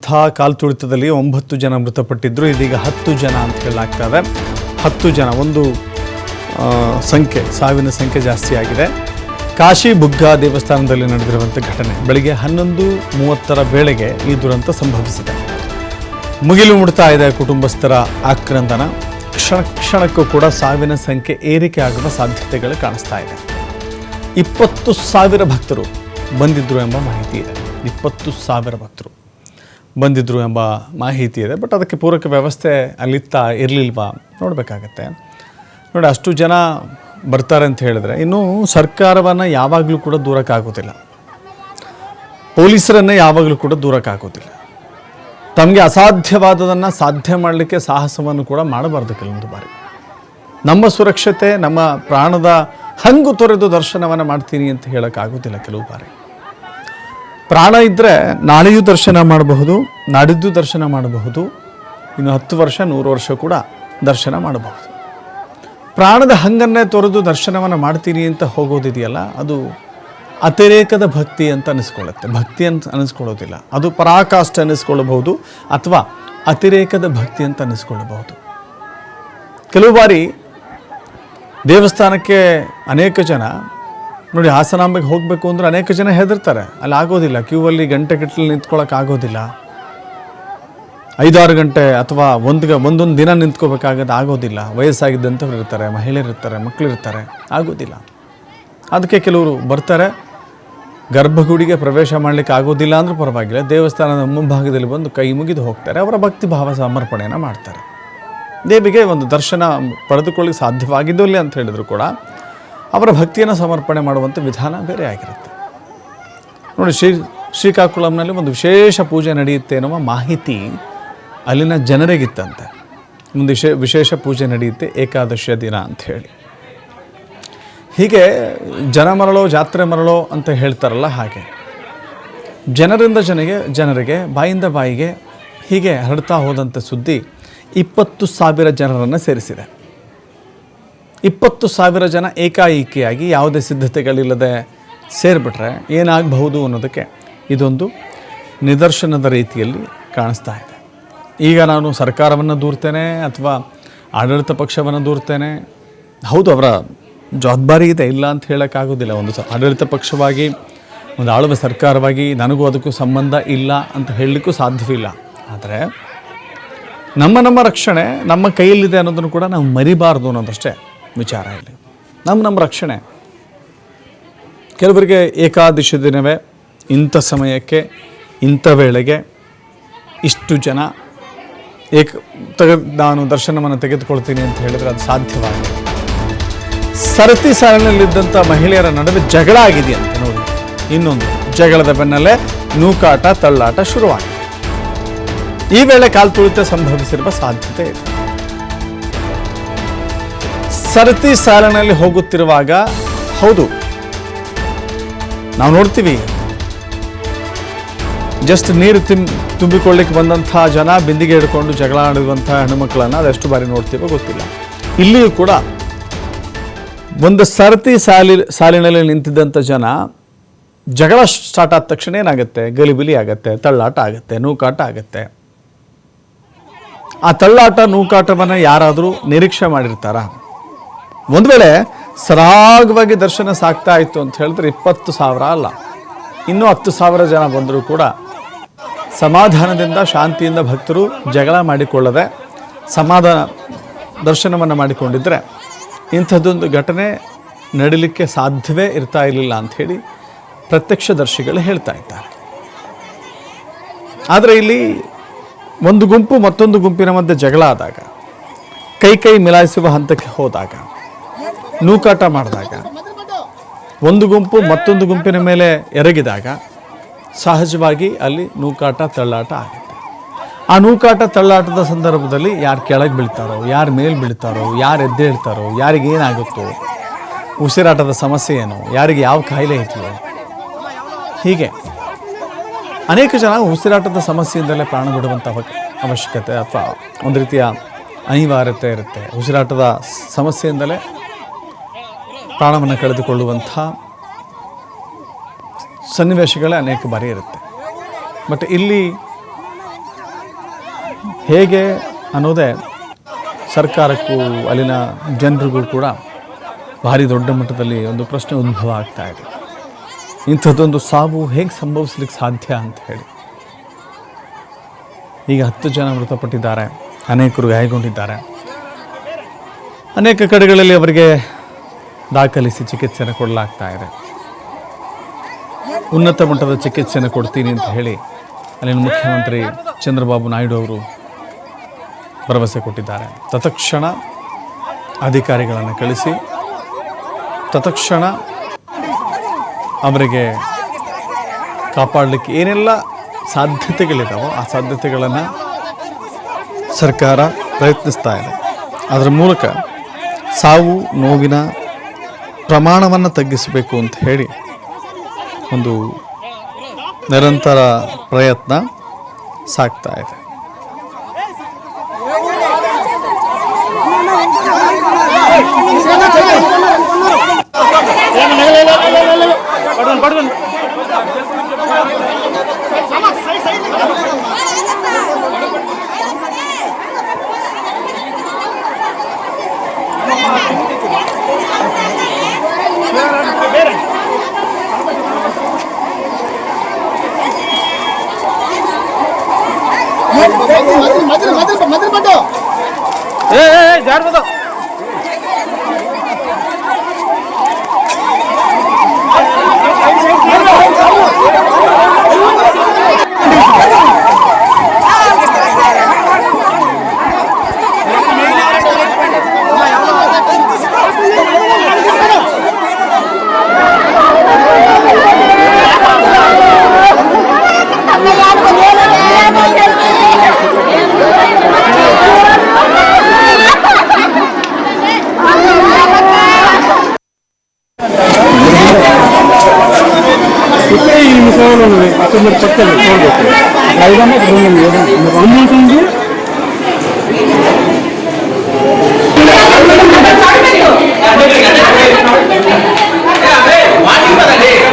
ಇಂಥ ಕಾಲ್ ತುಳಿತದಲ್ಲಿ ಒಂಬತ್ತು ಜನ ಮೃತಪಟ್ಟಿದ್ದರು ಇದೀಗ ಹತ್ತು ಜನ ಅಂತ ಹೇಳಲಾಗ್ತಾ ಇದೆ ಹತ್ತು ಜನ, ಒಂದು ಸಂಖ್ಯೆ, ಸಾವಿನ ಸಂಖ್ಯೆ ಜಾಸ್ತಿ ಆಗಿದೆ. ಕಾಶಿ ಬುಗ್ಗಾ ದೇವಸ್ಥಾನದಲ್ಲಿ ನಡೆದಿರುವಂಥ ಘಟನೆ ಬೆಳಿಗ್ಗೆ ಹನ್ನೊಂದು ಮೂವತ್ತರ ವೇಳೆಗೆ ಈ ದುರಂತ ಸಂಭವಿಸಿದೆ. ಮುಗಿಲು ಮುಡ್ತಾ ಇದೆ ಕುಟುಂಬಸ್ಥರ ಆಕ್ರಂದನ. ಕ್ಷಣ, ಕ್ಷಣಕ್ಕೂ ಕೂಡ ಸಾವಿನ ಸಂಖ್ಯೆ ಏರಿಕೆ ಆಗುವ ಸಾಧ್ಯತೆಗಳು ಕಾಣಿಸ್ತಾ ಇದೆ. ಇಪ್ಪತ್ತು ಸಾವಿರ ಭಕ್ತರು ಬಂದಿದ್ದರು ಎಂಬ ಮಾಹಿತಿ ಇದೆ. ಇಪ್ಪತ್ತು ಸಾವಿರ ಭಕ್ತರು. ಬಂದಿದ್ದರು ಎಂಬ ಮಾಹಿತಿ ಇದೆ. ಬಟ್ ಅದಕ್ಕೆ ಪೂರಕ ವ್ಯವಸ್ಥೆ ಅಲ್ಲಿತ್ತ ಇರಲಿಲ್ವಾ? ನೋಡಬೇಕಾಗತ್ತೆ. ನೋಡಿ, ಅಷ್ಟು ಜನ ಬರ್ತಾರೆ ಅಂತ ಹೇಳಿದ್ರೆ, ಇನ್ನು ಸರ್ಕಾರವನ್ನು ಯಾವಾಗಲೂ ಕೂಡ ದೂರಕ್ಕಾಗೋದಿಲ್ಲ. ಪೊಲೀಸರನ್ನು ಯಾವಾಗಲೂ ಕೂಡ ದೂರಕ್ಕಾಗೋದಿಲ್ಲ. ತಮಗೆ ಅಸಾಧ್ಯವಾದದನ್ನು ಸಾಧ್ಯ ಮಾಡಲಿಕ್ಕೆ ಸಾಹಸವನ್ನು ಕೂಡ ಮಾಡಬಾರ್ದು ಕೆಲವೊಂದು ಬಾರಿ. ನಮ್ಮ ಸುರಕ್ಷತೆ, ನಮ್ಮ ಪ್ರಾಣದ ಹಂಗು ತೊರೆದು ದರ್ಶನವನ್ನು ಮಾಡ್ತೀನಿ ಅಂತ ಹೇಳೋಕ್ಕಾಗೋದಿಲ್ಲ ಕೆಲವು ಬಾರಿ. ಪ್ರಾಣ ಇದ್ದರೆ ನಾಳೆಯೂ ದರ್ಶನ ಮಾಡಬಹುದು, ನಾಡಿದ್ದು ದರ್ಶನ ಮಾಡಬಹುದು, ಇನ್ನು ಹತ್ತು ವರ್ಷ, ನೂರು ವರ್ಷ ಕೂಡ ದರ್ಶನ ಮಾಡಬಹುದು. ಪ್ರಾಣದ ಹಂಗನ್ನೇ ತೊರೆದು ದರ್ಶನವನ್ನು ಮಾಡ್ತೀನಿ ಅಂತ ಹೋಗೋದಿದೆಯಲ್ಲ, ಅದು ಅತಿರೇಕದ ಭಕ್ತಿ ಅಂತ ಅನಿಸ್ಕೊಳ್ಳುತ್ತೆ. ಭಕ್ತಿ ಅಂತ ಅನಿಸ್ಕೊಳ್ಳೋದಿಲ್ಲ. ಅದು ಪರಾಕಾಷ್ಟ ಅನ್ನಿಸ್ಕೊಳ್ಳಬಹುದು ಅಥವಾ ಅತಿರೇಕದ ಭಕ್ತಿ ಅಂತ ಅನ್ನಿಸ್ಕೊಳ್ಳಬಹುದು ಕೆಲವು ಬಾರಿ ದೇವಸ್ಥಾನಕ್ಕೆ ಅನೇಕ ಜನ ನೋಡಿ, ಹಾಸನಾಂಬೆಗೆ ಹೋಗಬೇಕು ಅಂದ್ರೆ ಅನೇಕ ಜನ ಹೆದರ್ತಾರೆ. ಅಲ್ಲಿ ಆಗೋದಿಲ್ಲ. ಕ್ಯೂ ಅಲ್ಲಿ ಗಂಟೆ ಗಟ್ಟಲೆ ನಿಂತ್ಕೊಳ್ಳೋಕೆ ಆಗೋದಿಲ್ಲ. ಐದಾರು ಗಂಟೆ ಅಥವಾ ಒಂದು ಒಂದೊಂದು ದಿನ ನಿಂತ್ಕೋಬೇಕಾಗದು ಆಗೋದಿಲ್ಲ. ವಯಸ್ಸಾಗಿದ್ದಂಥವ್ರು ಇರ್ತಾರೆ, ಮಹಿಳೆಯರು ಇರ್ತಾರೆ ಮಕ್ಕಳು ಇರ್ತಾರೆ, ಆಗೋದಿಲ್ಲ. ಅದಕ್ಕೆ ಕೆಲವರು ಬರ್ತಾರೆ. ಗರ್ಭಗುಡಿಗೆ ಪ್ರವೇಶ ಮಾಡಲಿಕ್ಕೆ ಆಗೋದಿಲ್ಲ ಅಂದರೂ ಪರವಾಗಿಲ್ಲ. ದೇವಸ್ಥಾನದ ಮುಂಭಾಗದಲ್ಲಿ ಬಂದು ಕೈ ಮುಗಿದು ಹೋಗ್ತಾರೆ. ಅವರ ಭಕ್ತಿ ಭಾವ ಸಮರ್ಪಣೆಯನ್ನು ಮಾಡ್ತಾರೆ. ದೇವಿಗೆ ಒಂದು ದರ್ಶನ ಪಡೆದುಕೊಳ್ಳಿಕ್ಕೆ ಸಾಧ್ಯವಾಗಿದ್ದಲ್ಲಿ ಅಂತ ಹೇಳಿದ್ರು ಕೂಡ ಅವರ ಭಕ್ತಿಯನ್ನು ಸಮರ್ಪಣೆ ಮಾಡುವಂಥ ವಿಧಾನ ಬೇರೆ ಆಗಿರುತ್ತೆ. ನೋಡಿ, ಶ್ರೀ, ಶ್ರೀಕಾಕುಳಂನಲ್ಲಿ ಒಂದು ವಿಶೇಷ ಪೂಜೆ ನಡೆಯುತ್ತೆ ಎನ್ನುವ ಮಾಹಿತಿ ಅಲ್ಲಿನ ಜನರಿಗಿತ್ತಂತೆ. ಒಂದು ವಿಶೇ, ವಿಶೇಷ ಪೂಜೆ ನಡೆಯುತ್ತೆ ಏಕಾದಶಿಯ ದಿನ ಅಂತ ಹೇಳಿ. ಹೀಗೆ ಜನ ಮರಳೋ, ಜಾತ್ರೆ ಮರಳೋ ಅಂತ ಹೇಳ್ತಾರಲ್ಲ ಹಾಗೆ. ಜನರಿಂದ ಜನಗೆ, ಜನರಿಗೆ, ಬಾಯಿಂದ ಬಾಯಿಗೆ ಹೀಗೆ ಹರಡ್ತಾ ಹೋದಂಥ ಸುದ್ದಿ ಇಪ್ಪತ್ತು ಸಾವಿರ ಜನರನ್ನು ಸೇರಿಸಿದೆ. ಇಪ್ಪತ್ತು ಸಾವಿರ ಜನ ಏಕಾಏಕಿಯಾಗಿ ಯಾವುದೇ ಸಿದ್ಧತೆಗಳಿಲ್ಲದೆ ಸೇರಿಬಿಟ್ರೆ ಏನಾಗಬಹುದು ಅನ್ನೋದಕ್ಕೆ ಇದೊಂದು ನಿದರ್ಶನದ ರೀತಿಯಲ್ಲಿ ಕಾಣಿಸ್ತಾ ಇದೆ. ಈಗ ನಾನು ಸರ್ಕಾರವನ್ನು ದೂರ್ತೇನೆ ಅಥವಾ ಆಡಳಿತ ಪಕ್ಷವನ್ನು ದೂರ್ತೇನೆ? ಹೌದು, ಅವರ ಜವಾಬ್ದಾರಿ ಇದೆ. ಇಲ್ಲ ಅಂತ ಹೇಳೋಕ್ಕಾಗೋದಿಲ್ಲ. ಒಂದು ಸ, ಆಡಳಿತ ಪಕ್ಷವಾಗಿ, ಒಂದು ಆಳುವ ಸರ್ಕಾರವಾಗಿ ನನಗೂ ಅದಕ್ಕೂ ಸಂಬಂಧ ಇಲ್ಲ ಅಂತ ಹೇಳಲಿಕ್ಕೂ ಸಾಧ್ಯವಿಲ್ಲ. ಆದರೆ ನಮ್ಮ ನಮ್ಮ ರಕ್ಷಣೆ ನಮ್ಮ ಕೈಯಲ್ಲಿದೆ ಅನ್ನೋದನ್ನು ಕೂಡ ನಾವು ಮರಿಬಾರ್ದು ಅನ್ನೋದಷ್ಟೇ. ವಿಚಾರ ಇಲ್ಲಿ. ನಮ್ಮ ನಮ್ಮ ರಕ್ಷಣೆ. ಕೆಲವರಿಗೆ ಏಕಾದಶಿ ದಿನವೇ, ಇಂಥ ಸಮಯಕ್ಕೆ, ಇಂಥ ವೇಳೆಗೆ ಇಷ್ಟು ಜನ ಏಕ ತೆಗೆ ನಾನು ದರ್ಶನವನ್ನು ತೆಗೆದುಕೊಳ್ತೀನಿ ಅಂತ ಹೇಳಿದ್ರೆ ಅದು ಸಾಧ್ಯವಾಗಿದೆ ಸರತಿ ಸಾಲಿನಲ್ಲಿದ್ದಂಥ ಮಹಿಳೆಯರ ನಡುವೆ ಜಗಳ ಆಗಿದೆಯಂತೆ ನೋಡಿ. ಇನ್ನೊಂದು, ಜಗಳದ ಬೆನ್ನಲ್ಲೇ ನೂಕಾಟ, ತಳ್ಳಾಟ ಶುರುವಾಗಿದೆ. ಈ ವೇಳೆ ಕಾಲ್ತುಳಿತ ಸಂಭವಿಸಿರುವ ಸಾಧ್ಯತೆ ಇದೆ. ಸರತಿ ಸಾಲಿನಲ್ಲಿ ಹೋಗುತ್ತಿರುವಾಗ ಹೌದು, ನಾವು ನೋಡ್ತೀವಿ. ಜಸ್ಟ್ ನೀರು ತಿಂ ತುಂಬಿಕೊಳ್ಳಿಕ್ಕೆ ಬಂದಂಥ ಜನ ಬಿಂದಿಗೆ ಹಿಡ್ಕೊಂಡು ಜಗಳ ಆಡುವಂಥ ಹೆಣ್ಣುಮಕ್ಕಳನ್ನು ಅದೆಷ್ಟು ಬಾರಿ ನೋಡ್ತೀವೋ ಗೊತ್ತಿಲ್ಲ. ಇಲ್ಲಿಯೂ ಕೂಡ ಒಂದು ಸರತಿ ಸಾಲಿ, ಸಾಲಿನಲ್ಲಿ ನಿಂತಿದ್ದಂಥ ಜನ ಜಗಳ ಸ್ಟಾರ್ಟ್ ಆದ ತಕ್ಷಣ ಏನಾಗುತ್ತೆ? ಗಲಿಬಿಲಿ ಆಗುತ್ತೆ, ತಳ್ಳಾಟ ಆಗುತ್ತೆ, ನೂಕಾಟ ಆಗುತ್ತೆ. ಆ ತಳ್ಳಾಟ, ನೂಕಾಟವನ್ನು ಯಾರಾದರೂ ನಿರೀಕ್ಷೆ ಮಾಡಿರ್ತಾರಾ? ಒಂದು ವೇಳೆ ಸರಾಗವಾಗಿ ದರ್ಶನ ಸಾಕ್ತಾ ಇತ್ತು ಅಂತ ಹೇಳಿದ್ರೆ ಇಪ್ಪತ್ತು ಸಾವಿರ ಅಲ್ಲ. ಇನ್ನೂ ಹತ್ತು ಸಾವಿರ ಜನ ಬಂದರೂ ಕೂಡ ಸಮಾಧಾನದಿಂದ, ಶಾಂತಿಯಿಂದ ಭಕ್ತರು ಜಗಳ ಮಾಡಿಕೊಳ್ಳದೆ ಸಮಾಧಾನ ದರ್ಶನವನ್ನು ಮಾಡಿಕೊಂಡಿದ್ದರೆ ಇಂಥದ್ದೊಂದು ಘಟನೆ ನಡೀಲಿಕ್ಕೆ ಸಾಧ್ಯವೇ ಇರ್ತಾ ಇರಲಿಲ್ಲ ಅಂಥೇಳಿ ಪ್ರತ್ಯಕ್ಷದರ್ಶಿಗಳು ಹೇಳ್ತಾ ಇದ್ದಾರೆ. ಆದರೆ ಇಲ್ಲಿ ಒಂದು ಗುಂಪು ಮತ್ತೊಂದು ಗುಂಪಿನ ಮಧ್ಯೆ ಜಗಳ ಆದಾಗ, ಕೈ ಕೈ ಮಿಲಾಯಿಸುವ ಹಂತಕ್ಕೆ ಹೋದಾಗ ನೂಕಾಟ ಮಾಡಿದಾಗ, ಒಂದು ಗುಂಪು ಮತ್ತೊಂದು ಗುಂಪಿನ ಮೇಲೆ ಎರಗಿದಾಗ, ಸಹಜವಾಗಿ ಅಲ್ಲಿ ನೂಕಾಟ, ತಳ್ಳಾಟ ಆಗುತ್ತೆ. ಆ ನೂಕಾಟ, ತಳ್ಳಾಟದ ಸಂದರ್ಭದಲ್ಲಿ ಯಾರು ಕೆಳಗೆ ಬೀಳ್ತಾರೋ, ಯಾರು ಮೇಲೆ ಬೀಳ್ತಾರೋ, ಯಾರು ಎದ್ದೇಳ್ತಾರೋ ಯಾರಿಗೆ ಏನಾಗುತ್ತೋ, ಉಸಿರಾಟದ ಸಮಸ್ಯೆ ಏನು, ಯಾರಿಗೆ ಯಾವ ಕಾಯಿಲೆ ಇರ್ತೀವೋ ಹೀಗೆ. ಅನೇಕ ಜನ ಉಸಿರಾಟದ ಸಮಸ್ಯೆಯಿಂದಲೇ ಪ್ರಾಣ ಬಿಡುವಂಥ ಅವಶ್ಯಕತೆ ಅಥವಾ ಒಂದು ರೀತಿಯ ಅನಿವಾರ್ಯತೆ ಇರುತ್ತೆ. ಉಸಿರಾಟದ ಸಮಸ್ಯೆಯಿಂದಲೇ ಪ್ರಾಣವನ್ನು ಕಳೆದುಕೊಳ್ಳುವಂಥ ಸನ್ನಿವೇಶಗಳೇ ಅನೇಕ ಬಾರಿ ಇರುತ್ತೆ. ಬಟ್ ಇಲ್ಲಿ ಹೇಗೆ ಅನ್ನೋದೇ ಸರ್ಕಾರಕ್ಕೂ ಅಲ್ಲಿನ ಜನರಿಗೂ ಕೂಡ ಭಾರಿ ದೊಡ್ಡ ಮಟ್ಟದಲ್ಲಿ ಒಂದು ಪ್ರಶ್ನೆ ಉದ್ಭವ ಆಗ್ತಾ ಇದೆ. ಇಂಥದ್ದೊಂದು ಸಾವು ಹೇಗೆ ಸಂಭವಿಸ್ಲಿಕ್ಕೆ ಸಾಧ್ಯ ಅಂತ ಹೇಳಿ. ಈಗ ಹತ್ತು ಜನ ಮೃತಪಟ್ಟಿದ್ದಾರೆ, ಅನೇಕರು ಗಾಯಗೊಂಡಿದ್ದಾರೆ. ಅನೇಕ ಕಡೆಗಳಲ್ಲಿ ಅವರಿಗೆ ದಾಖಲಿಸಿ ಚಿಕಿತ್ಸೆಯನ್ನು ಕೊಡಲಾಗ್ತಾ ಇದೆ. ಉನ್ನತ ಮಟ್ಟದ ಚಿಕಿತ್ಸೆಯನ್ನು ಕೊಡ್ತೀನಿ ಅಂತ ಹೇಳಿ ಅಲ್ಲಿನ ಮುಖ್ಯಮಂತ್ರಿ ಚಂದ್ರಬಾಬು ನಾಯ್ಡು ಅವರು ಭರವಸೆ ಕೊಟ್ಟಿದ್ದಾರೆ. ತತ್ಕ್ಷಣ ಅಧಿಕಾರಿಗಳನ್ನು ಕಳಿಸಿ, ತತ್ಕ್ಷಣ ಅವರಿಗೆ ಕಾಪಾಡಲಿಕ್ಕೆ ಏನೆಲ್ಲ ಸಾಧ್ಯತೆಗಳಿದಾವೋ ಆ ಸಾಧ್ಯತೆಗಳನ್ನು ಸರ್ಕಾರ ಪ್ರಯತ್ನಿಸ್ತಾ ಇದೆ. ಅದರ ಮೂಲಕ ಸಾವು, ನೋವಿನ ಪ್ರಮಾಣವನ್ನು ತಗ್ಗಿಸಬೇಕು ಅಂತ ಹೇಳಿ ಒಂದು ನಿರಂತರ ಪ್ರಯತ್ನ ಸಾಗ್ತಾ ಇದೆ. జాగ్రత్త. మీరు చెప్తారు చూడబోతుంది ఐదమ్మ రెండు వాటికి